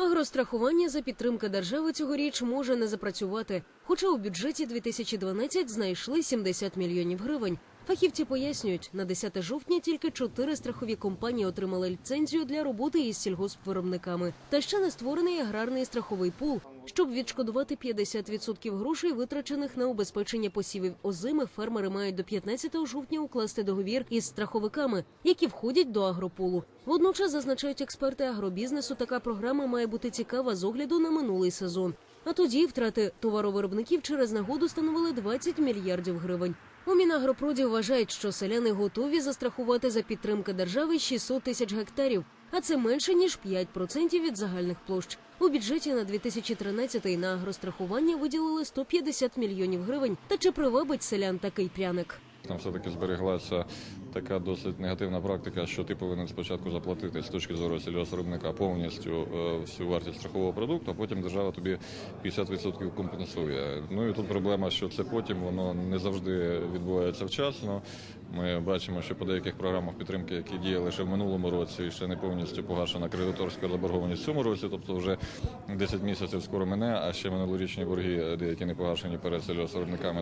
Агрострахування за підтримки держави цьогоріч може не запрацювати, хоча у бюджеті 2012 знайшли 70 мільйонів гривень. Фахівці пояснюють, на 10 жовтня тільки чотири страхові компанії отримали ліцензію для роботи із сільгоспвиробниками. Та ще не створений аграрний страховий пул. Щоб відшкодувати 50% грошей, витрачених на убезпечення посівів озими, фермери мають до 15 жовтня укласти договір із страховиками, які входять до агропулу. Водночас зазначають експерти агробізнесу, така програма має бути цікава з огляду на минулий сезон. А тоді втрати товаровиробників через нагоду становили 20 мільярдів гривень. У Мінагропроді вважають, що селяни готові застрахувати за підтримки держави 600 тисяч гектарів, а це менше ніж 5% від загальних площ. У бюджеті на 2013 на агрострахування виділили 150 мільйонів гривень. Та чи привабить селян такий пряник? Там все-таки збереглася така досить негативна практика, що ти повинен спочатку заплатити з точки зору сільгоспвиробника повністю е, всю вартість страхового продукту, а потім держава тобі 50% компенсує. Ну і тут проблема, що це потім воно не завжди відбувається вчасно. Ми бачимо, що по деяких програмах підтримки, які діяли ще в минулому році, і ще не повністю погашена кредиторська заборгованість в цьому році, тобто вже 10 місяців скоро мене, а ще минулорічні борги деякі не погашені перед сільгоспвиробниками.